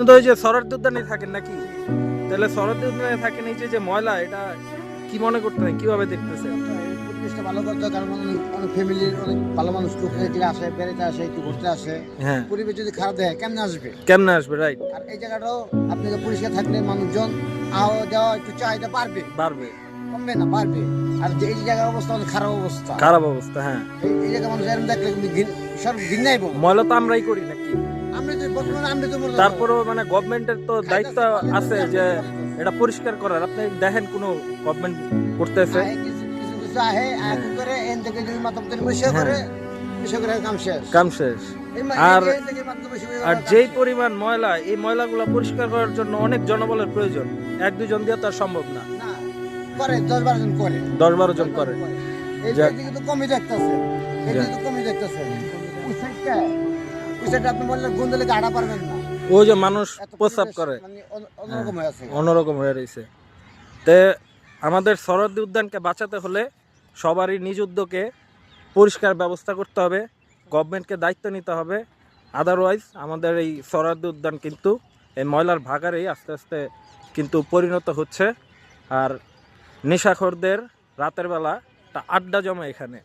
আপনি তো ওই যে শরৎ উদ্যানে থাকেন নাকি? তাহলে শরৎ উদ্যানে থাকেন এই যে ময়লা এটা কি মনে করতেন কীভাবে দেখতেছেন? পরিবেশটা ভালো করতে কারণ অনেক অনেক ফ্যামিলির অনেক ভালো মানুষ লোক আসে বেড়াতে আসে একটু ঘুরতে আসে। হ্যাঁ। পরিবেশ যদি খারাপ দেয় কেমনে আসবে? কেমনে আসবে রাইট আর এই জায়গাটাও আপনাকে পরিষ্কার থাকলে মানুষজন আওয়া দেওয়া একটু চাহিদা বাড়বে। বাড়বে। কমবে না বাড়বে। আর যে এই জায়গার অবস্থা অনেক খারাপ অবস্থা। খারাপ অবস্থা হ্যাঁ। এই জায়গা মানুষ এরকম দেখলে কিন্তু সব ঘৃণাই বল। ময়লা তো আমরাই করি নাকি? তারপরেও মানে গভর্নমেন্টের তো দায়িত্ব আছে যে এটা পরিষ্কার করার। আপনি দেখেন কোনো গভর্নমেন্ট করতেছে? হ্যাঁ। করে কাম শেষ। আর- আর যেই পরিমাণ ময়লা এই ময়লাগুলো পরিষ্কার করার জন্য অনেক জনবলের প্রয়োজন। এক দুজন দিয়ে তো আর সম্ভব না। করে দশ বারো জন করে। দশ বারো জন করে। কমই দেখতেছে। কমই দেখতেছে। আপনি বললেন পারবেন না। ওই যে মানুষ প্রস্রাব করে। মানে অন্য- অন্যরকম হয়ে আছে। অন্যরকম হয়ে রয়েছে। তে আমাদের শরৎ উদ্যানকে বাঁচাতে হলে সবারই নিজ উদ্যোগে পরিষ্কার ব্যবস্থা করতে হবে গভর্নমেন্টকে দায়িত্ব নিতে হবে। আদারওয়াইজ আমাদের এই শরৎ উদ্যান কিন্তু এই ময়লার ভাগারেই আস্তে আস্তে কিন্তু পরিণত হচ্ছে। আর নেশাখোরদের রাতের বেলা একটা আড্ডা জমে এখানে।